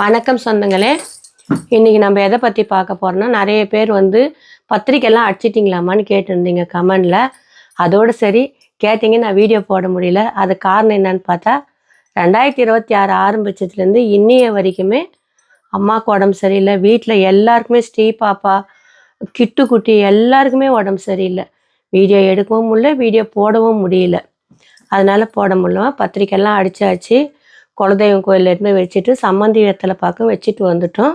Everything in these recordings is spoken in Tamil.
வணக்கம் சொந்தங்களே. இன்றைக்கி நம்ம எதை பற்றி பார்க்க போகிறோன்னா நிறைய பேர் வந்து பத்திரிக்கைலாம் அடிச்சிட்டிங்களாமான்னு கேட்டிருந்தீங்க கமெண்டில். அதோடு சரி கேட்டிங்க நான் வீடியோ போட முடியல. அது காரணம் என்னன்னு பார்த்தா ரெண்டாயிரத்தி இருபத்தி ஆறு ஆரம்பிச்சதுலேருந்து இன்னைய வரைக்குமே அம்மாவுக்கு உடம்பு சரியில்லை. வீட்டில் எல்லாருக்குமே ஸ்ரீ பாப்பா கிட்டு குட்டி எல்லாருக்குமே உடம்பு சரியில்லை. வீடியோ எடுக்கவும் முடியல வீடியோ போடவும் முடியல. அதனால் போட முடியல பத்திரிக்கைலாம் அடித்தாச்சு குலதெய்வம் கோயில் எடுத்து வச்சுட்டு சம்மந்தி வெத்தலை பாக்கம் வச்சுட்டு வந்துட்டோம்.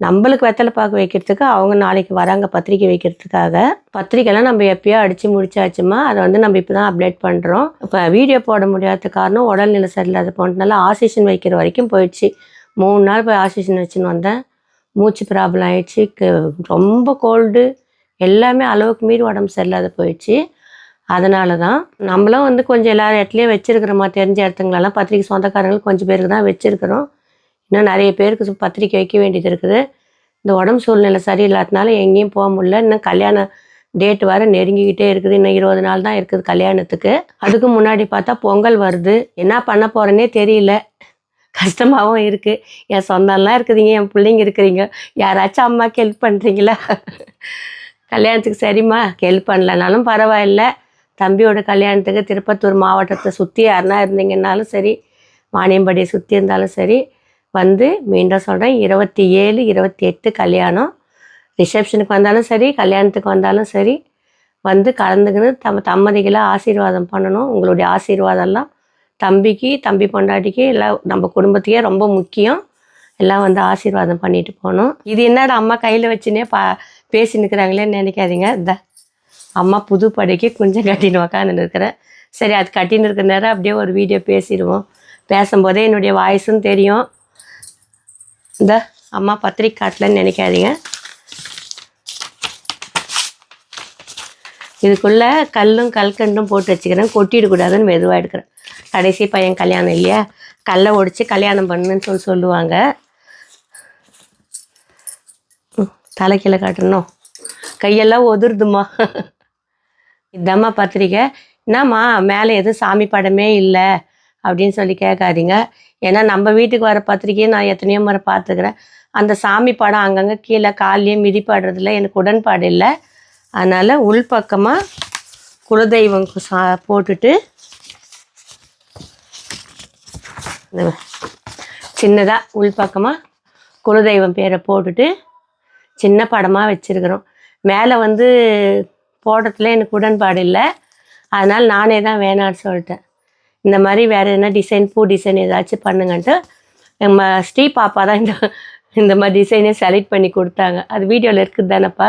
நம்மளுக்கு வெத்தலை பாக்கு வைக்கிறதுக்கு அவங்க நாளைக்கு வராங்க பத்திரிக்கை வைக்கிறதுக்காக. பத்திரிக்கைலாம் நம்ம எப்பயோ அடித்து முடிச்சாச்சுமா அதை வந்து நம்ம இப்போ தான் அப்டேட் பண்ணுறோம் இப்போ வீடியோ போட முடியாத காரணம் உடல்நிலை சரியில்லாத போனதுனால ஆசிஷன் வைக்கிற வரைக்கும் போயிடுச்சு. மூணு நாள் போய் ஆசிஷன் வச்சுன்னு வந்தேன். மூச்சு ப்ராப்ளம் ஆயிடுச்சு. ரொம்ப கோல்டு எல்லாமே அளவுக்கு மீறி உடம்பு சரியில்லாத போயிடுச்சு. அதனால தான் நம்மளும் வந்து கொஞ்சம் எல்லா இடத்துலையும் வச்சிருக்கிறோமா தெரிஞ்ச இடத்துங்களெல்லாம் பத்திரிக்கை சொந்தக்காரங்களுக்கு கொஞ்சம் பேருக்கு தான் வச்சுருக்கிறோம். இன்னும் நிறைய பேருக்கு பத்திரிக்கை வைக்க வேண்டியது இருக்குது. இந்த உடம்பு சூழ்நிலை சரியில்லாதனால எங்கேயும் போக முடியல. இன்னும் கல்யாண டேட் வர நெருங்கிக்கிட்டே இருக்குது. இன்னும் இருபது நாள் தான் இருக்குது கல்யாணத்துக்கு. அதுக்கு முன்னாடி பார்த்தா பொங்கல் வருது. என்ன பண்ண போகிறேன்னே தெரியல. கஷ்டமாகவும் இருக்குது என் சொந்தம்லாம் இருக்குதுங்க. என் பிள்ளைங்க இருக்கிறீங்க. யாராச்சும் அம்மாவுக்கு ஹெல்ப் பண்ணுறீங்களா கல்யாணத்துக்கு சரிம்மா. ஹெல்ப் பண்ணலனாலும் பரவாயில்ல. தம்பியோட கல்யாணத்துக்கு திருப்பத்தூர் மாவட்டத்தை சுற்றி யாருனா இருந்தீங்கன்னாலும் சரி வாணியம்பாடியை சுற்றி இருந்தாலும் சரி வந்து மீண்டும் சொல்கிறேன் இருபத்தி ஏழு இருபத்தி எட்டு கல்யாணம். ரிசப்ஷனுக்கு வந்தாலும் சரி கல்யாணத்துக்கு வந்தாலும் சரி வந்து கலந்துக்கின்னு தம் தம்மதிகளை ஆசீர்வாதம் பண்ணணும். உங்களுடைய ஆசீர்வாதம்லாம் தம்பிக்கு தம்பி பொண்டாட்டிக்கு எல்லாம் நம்ம குடும்பத்துக்கே ரொம்ப முக்கியம். எல்லாம் வந்து ஆசீர்வாதம் பண்ணிட்டு போகணும். இது என்னடா அம்மா கையில் வச்சுனே பா பேசி நிற்கிறாங்களேன்னு நினைக்காதீங்க. இந்த அம்மா புது படைக்கு கொஞ்சம் கட்டின்னு உக்காந்து இருக்கிறேன் சரி அது கட்டின்னு இருக்கிற நேரம் அப்படியே ஒரு வீடியோ பேசிடுவோம். பேசும்போதே என்னுடைய வாய்ஸும் தெரியும். இந்த அம்மா பத்திரிக்கை காட்டலன்னு நினைக்காதீங்க. இதுக்குள்ளே கல்லும் கல்கண்டும் போட்டு வச்சுக்கிறேன். கொட்டிடக்கூடாதுன்னு மெதுவாக எடுக்கிறேன். கடைசி பையன் கல்யாணம் இல்லையா? கல்லை ஒடிச்சு கல்யாணம் பண்ணுன்னு சொல்லி சொல்லுவாங்க. தலைக்கீழே காட்டணும். கையெல்லாம் ஒதுருதுமா இதாம்மா பத்திரிக்கை. என்னம்மா மேலே எதுவும் சாமி படமே இல்லை அப்படின்னு சொல்லி கேட்காதீங்க. ஏன்னா நம்ம வீட்டுக்கு வர பத்திரிக்கையை நான் எத்தனையோ முறை பார்த்துக்கிறேன். அந்த சாமி படம் அங்கங்கே கீழே காலையும் மிதிப்படுறதுல எனக்கு உடன்பாடு இல்லை. அதனால் உள்பக்கமாக குலதெய்வம் சா போட்டுட்டு சின்னதாக உள்பக்கமாக குலதெய்வம் பேரை போட்டுட்டு சின்ன படமாக வச்சுருக்குறோம். மேலே வந்து போடுறதுல எனக்கு உடன்பாடு இல்லை. அதனால் நானே தான் வேணான்னு சொல்லிட்டேன். இந்த மாதிரி வேறு எதனா டிசைன் பூ டிசைன் ஏதாச்சும் பண்ணுங்கன்ட்டு நம்ம ஸ்ரீ பாப்பா தான் இந்த இந்த மாதிரி டிசைனே செலக்ட் பண்ணி கொடுத்தாங்க. அது வீடியோவில் இருக்குது தானேப்பா?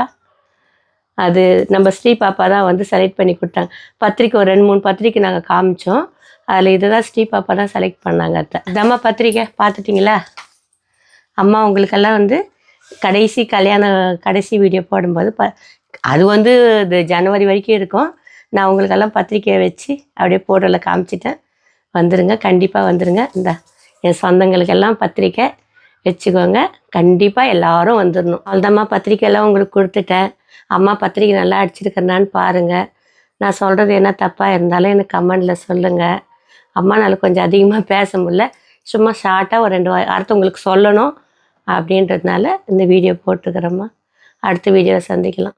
அது நம்ம ஸ்ரீ பாப்பா தான் வந்து செலக்ட் பண்ணி கொடுத்தாங்க. பத்திரிக்கை ஒரு ரெண்டு மூணு பத்திரிக்கை நாங்கள் காமிச்சோம். அதில் இதை தான் ஸ்ரீ பாப்பா தான் செலக்ட் பண்ணாங்க அத்தை. தம்மா பத்திரிக்கை பார்த்துட்டிங்களா? அம்மா உங்களுக்கெல்லாம் வந்து கடைசி கல்யாண கடைசி வீடியோ போடும்போது ப அது வந்து இது ஜனவரி வரைக்கும் இருக்கும். நான் உங்களுக்கெல்லாம் பத்திரிக்கையை வச்சு அப்படியே போட்டோவில் காமிச்சிட்டேன். வந்துருங்க கண்டிப்பாக வந்துருங்க. இந்த என் சொந்தங்களுக்கெல்லாம் பத்திரிக்கை வச்சுக்கோங்க. கண்டிப்பாக எல்லாரும் வந்துடணும் அவ்வளோதாம்மா பத்திரிக்கையெல்லாம் உங்களுக்கு கொடுத்துட்டேன். அம்மா பத்திரிக்கை நல்லா அடிச்சிருக்கிறனான்னு பாருங்கள் நான் சொல்கிறது என்ன தப்பாக இருந்தாலும் எனக்கு கமெண்டில் சொல்லுங்கள் அம்மானால கொஞ்சம் அதிகமாக பேச முடியல. சும்மா ஷார்ட்டாக ஒரு ரெண்டு வார்த்தை உங்களுக்கு சொல்லணும் அப்படின்றதுனால இந்த வீடியோ போட்டுக்கிறோம்மா அடுத்த வீடியோவை சந்திக்கலாம்.